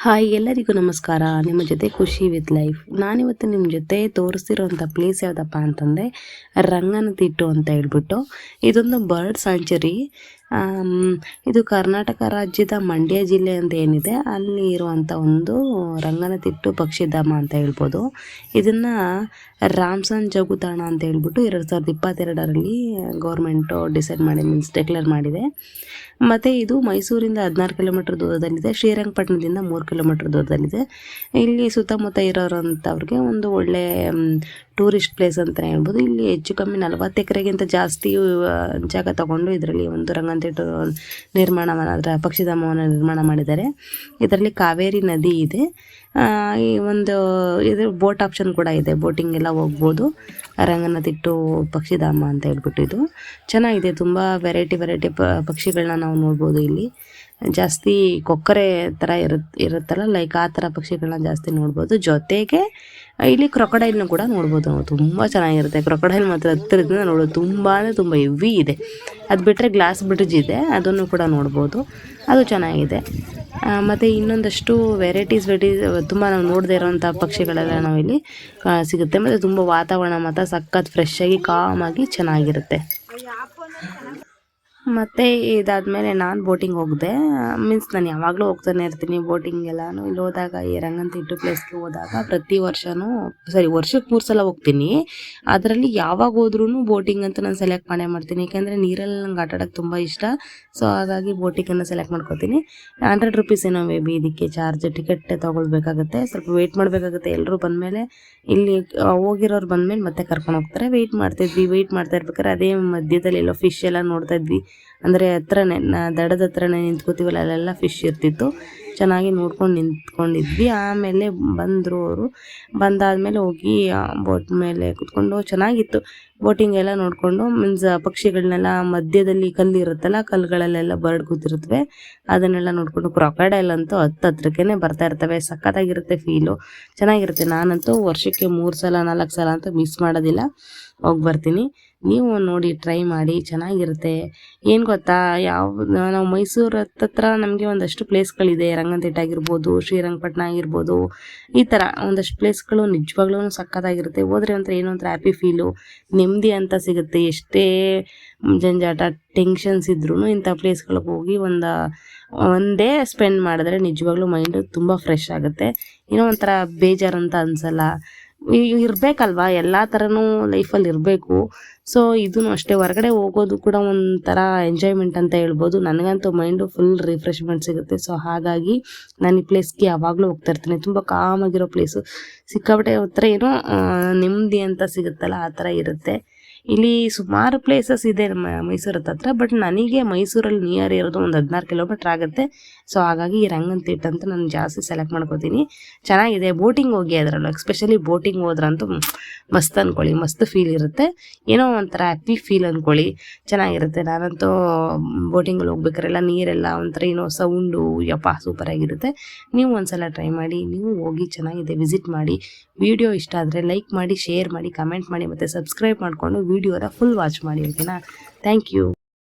Hi, ಎಲ್ಲರಿಗೂ ನಮಸ್ಕಾರ. ನಿಮ್ಮ ಜೊತೆ ಖುಷಿ ವಿತ್ ಲೈಫ್ ನಾನಿವತ್ತು ನಿಮ್ಮ ಜೊತೆ ತೋರಿಸ್ತಿರೋಂಥ ಪ್ಲೇಸ್ ಯಾವುದಪ್ಪ ಅಂತಂದರೆ ರಂಗನತಿಟ್ಟು ಅಂತ ಹೇಳ್ಬಿಟ್ಟು ಇದೊಂದು ಬರ್ಡ್ ಸ್ಯಾಂಚುರಿ ಇದು ಕರ್ನಾಟಕ ರಾಜ್ಯದ ಮಂಡ್ಯ ಜಿಲ್ಲೆ ಅಂತ ಏನಿದೆ, ಅಲ್ಲಿ ಇರುವಂಥ ಒಂದು ರಂಗನತಿಟ್ಟು ಪಕ್ಷಿಧಾಮ ಅಂತ ಹೇಳ್ಬೋದು. ಇದನ್ನು ರಾಮ್ಸನ್ ಜಗುತಾಣ ಅಂತ ಹೇಳ್ಬಿಟ್ಟು ಎರಡು ಸಾವಿರದ ಇಪ್ಪತ್ತೆರಡರಲ್ಲಿ ಗೌರ್ಮೆಂಟು ಡಿಸೈಡ್ ಮಾಡಿ ಮೀನ್ಸ್ ಡಿಕ್ಲೇರ್ ಮಾಡಿದೆ. ಮತ್ತು ಇದು ಮೈಸೂರಿಂದ ಹದಿನಾರು ಕಿಲೋಮೀಟರ್ ದೂರದಲ್ಲಿದೆ, ಶ್ರೀರಂಗಪಟ್ಟಣದಿಂದ ಮೂರು ಕಿಲೋಮೀಟರ್ ದೂರದಲ್ಲಿದೆ. ಇಲ್ಲಿ ಸುತ್ತಮುತ್ತ ಇರೋರಂಥವ್ರಿಗೆ ಒಂದು ಒಳ್ಳೆ ಟೂರಿಸ್ಟ್ ಪ್ಲೇಸ್ ಅಂತಲೇ ಹೇಳ್ಬೋದು. ಇಲ್ಲಿ ಹೆಚ್ಚು ಕಮ್ಮಿ ನಲವತ್ತು ಎಕರೆಗಿಂತ ಜಾಸ್ತಿ ಜಾಗ ತಗೊಂಡು ಇದರಲ್ಲಿ ಒಂದು ರಂಗನತಿಟ್ಟು ನಿರ್ಮಾಣ ಪಕ್ಷಿಧಾಮವನ್ನು ನಿರ್ಮಾಣ ಮಾಡಿದ್ದಾರೆ. ಇದರಲ್ಲಿ ಕಾವೇರಿ ನದಿ ಇದೆ. ಈ ಒಂದು ಇದು ಬೋಟ್ ಆಪ್ಷನ್ ಕೂಡ ಇದೆ. ಬೋಟಿಂಗ್ ಎಲ್ಲ ಹೋಗ್ಬೋದು. ರಂಗನತಿಟ್ಟು ಪಕ್ಷಿಧಾಮ ಅಂತ ಹೇಳ್ಬಿಟ್ಟು ಚೆನ್ನಾಗಿದೆ. ತುಂಬ ವೆರೈಟಿ ವೆರೈಟಿ ಪಕ್ಷಿಗಳನ್ನ ನಾವು ನೋಡ್ಬೋದು ಇಲ್ಲಿ. ಜಾಸ್ತಿ ಕೊಕ್ಕರೆ ಥರ ಇರುತ್ತೆ ಇರುತ್ತಲ್ಲ ಲೈಕ್ ಆ ಥರ ಪಕ್ಷಿಗಳನ್ನ ಜಾಸ್ತಿ ನೋಡ್ಬೋದು. ಜೊತೆಗೆ, ಇಲ್ಲಿ ಕ್ರೊಕಡೈಲ್ನ ಕೂಡ ನೋಡ್ಬೋದು ನಾವು. ತುಂಬ ಚೆನ್ನಾಗಿರುತ್ತೆ. ಕ್ರೊಕಡೈಲ್ ಮಾತ್ರ ಹತ್ತಿರದಿಂದ ನೋಡೋದು ತುಂಬ ಅಂದರೆ ತುಂಬ ಹೆವಿ ಇದೆ. ಅದು ಬಿಟ್ಟರೆ ಗ್ಲಾಸ್ ಬ್ರಿಡ್ಜ್ ಇದೆ. ಅದನ್ನು ಕೂಡ ನೋಡ್ಬೋದು. ಅದು ಚೆನ್ನಾಗಿದೆ. ಮತ್ತು ಇನ್ನೊಂದಷ್ಟು ವೆರೈಟೀಸ್ ವೆರೈಟೀಸ್ ತುಂಬ ನಾವು ನೋಡದೇ ಇರೋವಂಥ ಪಕ್ಷಿಗಳೆಲ್ಲ ನಾವಿಲ್ಲಿ ಸಿಗುತ್ತೆ. ಮತ್ತು ತುಂಬ ವಾತಾವರಣ ಮಾತ್ರ ಸಖತ್ ಫ್ರೆಶ್ ಆಗಿ ಕಾಮಾಗಿ ಚೆನ್ನಾಗಿರುತ್ತೆ. ಮತ್ತು ಇದಾದಮೇಲೆ ನಾನು ಬೋಟಿಂಗ್ ಹೋಗಿದೆ. ಮೀನ್ಸ್ ನಾನು ಯಾವಾಗಲೂ ಹೋಗ್ತಾನೆ ಇರ್ತೀನಿ ಬೋಟಿಂಗ್ ಎಲ್ಲಾನು. ಇಲ್ಲಿ ಹೋದಾಗ ಈ ರಂಗಂತಿಟ್ಟು ಪ್ಲೇಸ್ಗೆ ಹೋದಾಗ ಪ್ರತಿ ವರ್ಷವೂ ಸರಿ ವರ್ಷಕ್ಕೆ ಮೂರು ಸಲ ಹೋಗ್ತೀನಿ. ಅದರಲ್ಲಿ ಯಾವಾಗ ಹೋದ್ರೂ ಬೋಟಿಂಗ್ ಅಂತ ನಾನು ಸೆಲೆಕ್ಟ್ ಮಾಡೇ ಮಾಡ್ತೀನಿ. ಯಾಕೆಂದರೆ ನೀರಲ್ಲಿ ನಂಗೆ ಆಟ ಆಡೋಕ್ಕೆ ತುಂಬ ಇಷ್ಟ. ಸೊ ಹಾಗಾಗಿ ಬೋಟಿಂಗನ್ನು ಸೆಲೆಕ್ಟ್ ಮಾಡ್ಕೋತೀನಿ. ಹಂಡ್ರೆಡ್ ರುಪೀಸ್ ಏನೋ ಮೇ ಬಿ ಇದಕ್ಕೆ ಚಾರ್ಜ್ ಟಿಕೆಟ್ ತೊಗೊಳ್ಬೇಕಾಗುತ್ತೆ. ಸ್ವಲ್ಪ ವೆಯ್ಟ್ ಮಾಡಬೇಕಾಗುತ್ತೆ. ಎಲ್ಲರೂ ಬಂದಮೇಲೆ ಇಲ್ಲಿ ಹೋಗಿರೋರು ಬಂದಮೇಲೆ ಮತ್ತೆ ಕರ್ಕೊಂಡು ಹೋಗ್ತಾರೆ. ವೆಯ್ಟ್ ಮಾಡ್ತಿದ್ವಿ ವೆಯ್ಟ್ ಮಾಡ್ತಾ ಇರ್ಬೇಕಾದ್ರೆ ಅದೇ ಮಧ್ಯದಲ್ಲಿ ಎಲ್ಲೋ ಫಿಶ್ ಎಲ್ಲ ನೋಡ್ತಾ ಇದ್ವಿ. ಅಂದರೆ ಹತ್ರನೇ, ನಾ, ದಡದ ಹತ್ರನೇ ನಿಂತ್ಕೋತೀವಲ್ಲ, ಅಲ್ಲೆಲ್ಲ ಫಿಶ್ ಇರ್ತಿತ್ತು. ಚೆನ್ನಾಗಿ ನೋಡ್ಕೊಂಡು ನಿಂತ್ಕೊಂಡಿದ್ವಿ. ಆಮೇಲೆ ಬಂದರು ಅವರು. ಬಂದಾದಮೇಲೆ ಹೋಗಿ ಬೋಟ್ ಮೇಲೆ ಕುತ್ಕೊಂಡು ಚೆನ್ನಾಗಿತ್ತು. ಬೋಟಿಂಗ್ ಎಲ್ಲ ನೋಡಿಕೊಂಡು ಮೀನ್ಸ್ ಪಕ್ಷಿಗಳನ್ನೆಲ್ಲ ಮಧ್ಯದಲ್ಲಿ ಕಲ್ಲು ಇರುತ್ತಲ್ಲ, ಕಲ್ಲುಗಳಲ್ಲೆಲ್ಲ ಬರ್ಡ್ ಕೂತಿರುತ್ತವೆ, ಅದನ್ನೆಲ್ಲ ನೋಡಿಕೊಂಡು ಕ್ರೊಕಡೈಲ್ ಅಂತೂ ಹತ್ತು ಹತ್ರಕ್ಕೇ ಬರ್ತಾ ಇರ್ತವೆ. ಸಖತ್ತಾಗಿರುತ್ತೆ ಫೀಲು ಚೆನ್ನಾಗಿರುತ್ತೆ. ನಾನಂತೂ ವರ್ಷಕ್ಕೆ ಮೂರು ಸಲ, ನಾಲ್ಕು ಸಲ ಅಂತೂ ಮಿಸ್ ಮಾಡೋದಿಲ್ಲ. ಹೋಗಿ ಬರ್ತೀನಿ. ನೀವು ನೋಡಿ ಟ್ರೈ ಮಾಡಿ, ಚೆನ್ನಾಗಿರುತ್ತೆ. ಏನು ಗೊತ್ತಾ? ಯಾವ ನಾವು ಮೈಸೂರು ಹತ್ತತ್ರ ನಮಗೆ ಒಂದಷ್ಟು ಪ್ಲೇಸ್ಗಳಿದೆ ರಂಗನತಿಟ್ಟ ಆಗಿರ್ಬೋದು ಶ್ರೀರಂಗಪಟ್ಟಣ ಆಗಿರ್ಬೋದು, ಈ ಥರ ಒಂದಷ್ಟು ಪ್ಲೇಸ್ಗಳು ನಿಜವಾಗ್ಲೂ ಸಕ್ಕತ್ತಾಗಿರುತ್ತೆ ಹೋದ್ರೆ ಒಂಥರ ಏನೋ ಒಂಥರ ಹ್ಯಾಪಿ ಫೀಲು ನೆಮ್ಮದಿ ಅಂತ ಸಿಗುತ್ತೆ. ಎಷ್ಟೇ ಜಂಜಾಟ ಟೆನ್ಷನ್ಸ್ ಇದ್ರೂ ಇಂಥ ಪ್ಲೇಸ್ಗಳಿಗೆ ಹೋಗಿ ಒಂದು ಒಂದೇ ಸ್ಪೆಂಡ್ ಮಾಡಿದ್ರೆ ನಿಜವಾಗ್ಲೂ ಮೈಂಡು ತುಂಬ ಫ್ರೆಶ್ ಆಗುತ್ತೆ. ಏನೋ ಒಂಥರ ಬೇಜಾರಂತ ಅನ್ಸಲ್ಲ. ಇರ್ಬೇಕಲ್ವಾ? ಎಲ್ಲ ಥರನೂ ಲೈಫಲ್ಲಿ ಇರಬೇಕು. ಸೊ ಇದೂ ಅಷ್ಟೇ. ಹೊರಗಡೆ ಹೋಗೋದು ಕೂಡ ಒಂಥರ ಎಂಜಾಯ್ಮೆಂಟ್ ಅಂತ ಹೇಳ್ಬೋದು. ನನಗಂತೂ ಮೈಂಡು ಫುಲ್ ರಿಫ್ರೆಶ್ಮೆಂಟ್ ಸಿಗುತ್ತೆ. ಸೊ ಹಾಗಾಗಿ ನಾನು ಈ ಪ್ಲೇಸ್ಗೆ ಯಾವಾಗಲೂ ಹೋಗ್ತಾ ಇರ್ತೀನಿ. ತುಂಬ ಕಾಮಾಗಿರೋ ಪ್ಲೇಸು ಸಿಕ್ಕಾಪಟ್ಟೆ ಹತ್ರ ಏನೋ ನೆಮ್ಮದಿ ಅಂತ ಸಿಗುತ್ತಲ್ಲ, ಆ ಥರ ಇರುತ್ತೆ. ಇಲ್ಲಿ ಸುಮಾರು ಪ್ಲೇಸಸ್ ಇದೆ ಮೈಸೂರು ಹತ್ರ ಬಟ್ ನನಗೆ ಮೈಸೂರಲ್ಲಿ ನಿಯರ್ ಇರೋದು ಒಂದು ಹದಿನಾರು ಕಿಲೋಮೀಟ್ರ್ ಆಗುತ್ತೆ. ಸೊ ಹಾಗಾಗಿ ಈ ರಂಗನತಿಟ್ಟು ಅಂತ ನಾನು ಜಾಸ್ತಿ ಸೆಲೆಕ್ಟ್ ಮಾಡ್ಕೋತೀನಿ. ಚೆನ್ನಾಗಿದೆ ಬೋಟಿಂಗ್ ಹೋಗಿ ಅದರಲ್ಲೂ ಎಸ್ಪೆಷಲಿ ಬೋಟಿಂಗ್ ಹೋದ್ರಂತೂ ಮಸ್ತ್ ಅಂದ್ಕೊಳ್ಳಿ ಮಸ್ತ್ ಫೀಲ್ ಇರುತ್ತೆ. ಏನೋ ಒಂಥರ ಹ್ಯಾಪಿ ಫೀಲ್ ಅಂದ್ಕೊಳ್ಳಿ ಚೆನ್ನಾಗಿರುತ್ತೆ. ನಾನಂತೂ ಬೋಟಿಂಗಲ್ಲಿ ಹೋಗ್ಬೇಕಾರೆಲ್ಲ ನೀರೆಲ್ಲ ಒಂಥರ ಏನೋ ಸೌಂಡು ಯಪ್ಪ ಸೂಪರಾಗಿರುತ್ತೆ ನೀವು ಒಂದ್ಸಲ ಟ್ರೈ ಮಾಡಿ, ನೀವು ಹೋಗಿ ಚೆನ್ನಾಗಿದೆ ವಿಸಿಟ್ ಮಾಡಿ. ವಿಡಿಯೋ ಇಷ್ಟ ಆದರೆ ಲೈಕ್ ಮಾಡಿ ಶೇರ್ ಮಾಡಿ ಕಮೆಂಟ್ ಮಾಡಿ, ಮತ್ತು ಸಬ್ಸ್ಕ್ರೈಬ್ ಮಾಡಿಕೊಂಡು ವಿಡಿಯೋನ ಫುಲ್ ವಾಚ್ ಮಾಡಿ ಓಕೆನಾ ಥ್ಯಾಂಕ್ ಯು